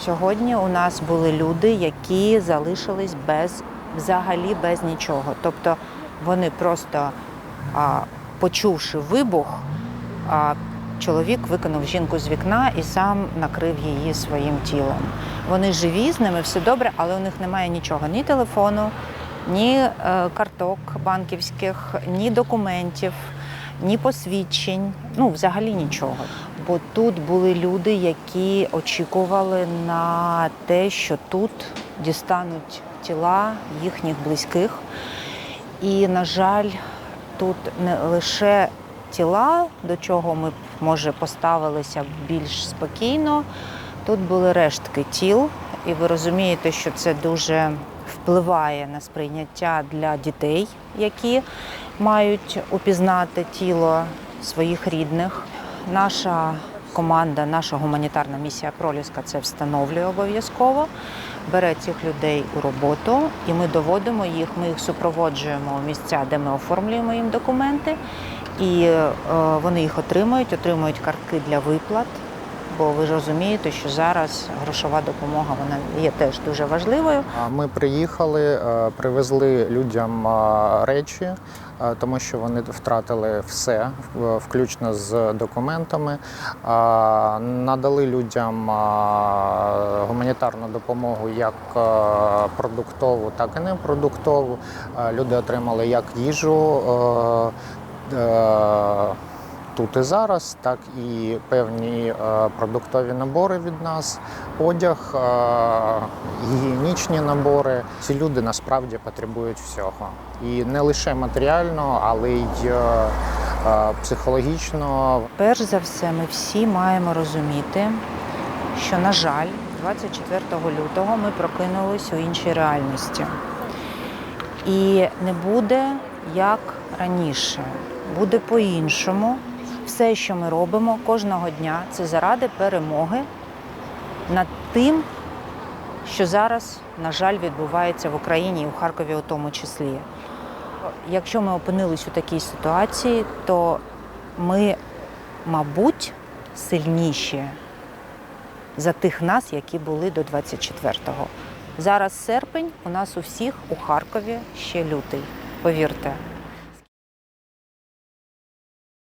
Сьогодні у нас були люди, які залишились без взагалі без нічого. Тобто вони просто, а, почувши вибух, а, чоловік викинув жінку з вікна і сам накрив її своїм тілом. Вони живі, з ними все добре, але у них немає нічого: ні телефону, ні е, карток банківських, ні документів, ні посвідчень. Ну, взагалі нічого. Бо тут були люди, які очікували на те, що тут дістануть тіла їхніх близьких. І, на жаль, тут не лише тіла, до чого ми може поставилися більш спокійно. Тут були рештки тіл, і ви розумієте, що це дуже впливає на сприйняття для дітей, які мають упізнати тіло своїх рідних. Наша команда, наша гуманітарна місія Проліска це встановлює обов'язково. Бере цих людей у роботу, і ми доводимо їх. Ми їх супроводжуємо у місця, де ми оформлюємо їм документи, і е, вони їх отримують, отримують картки для виплат. Бо ви ж розумієте, що зараз грошова допомога вона є теж дуже важливою. Ми приїхали, е, привезли людям е, речі, е, тому що вони втратили все, включно з документами. Надали людям гуманітарну допомогу як продуктову, так і непродуктову. Люди отримали як їжу. Тут і зараз, так і певні е, продуктові набори від нас, одяг, е, гігієнічні набори. Ці люди насправді потребують всього. І не лише матеріально, але й е, психологічно. Перш за все, ми всі маємо розуміти, що, на жаль, 24 лютого ми прокинулись у іншій реальності. І не буде як раніше, буде по-іншому. Все, що ми робимо кожного дня, це заради перемоги над тим, що зараз, на жаль, відбувається в Україні і в Харкові у тому числі. Якщо ми опинились у такій ситуації, то ми, мабуть, сильніші за тих нас, які були до 24-го. Зараз серпень, у нас у всіх у Харкові ще лютий. Повірте,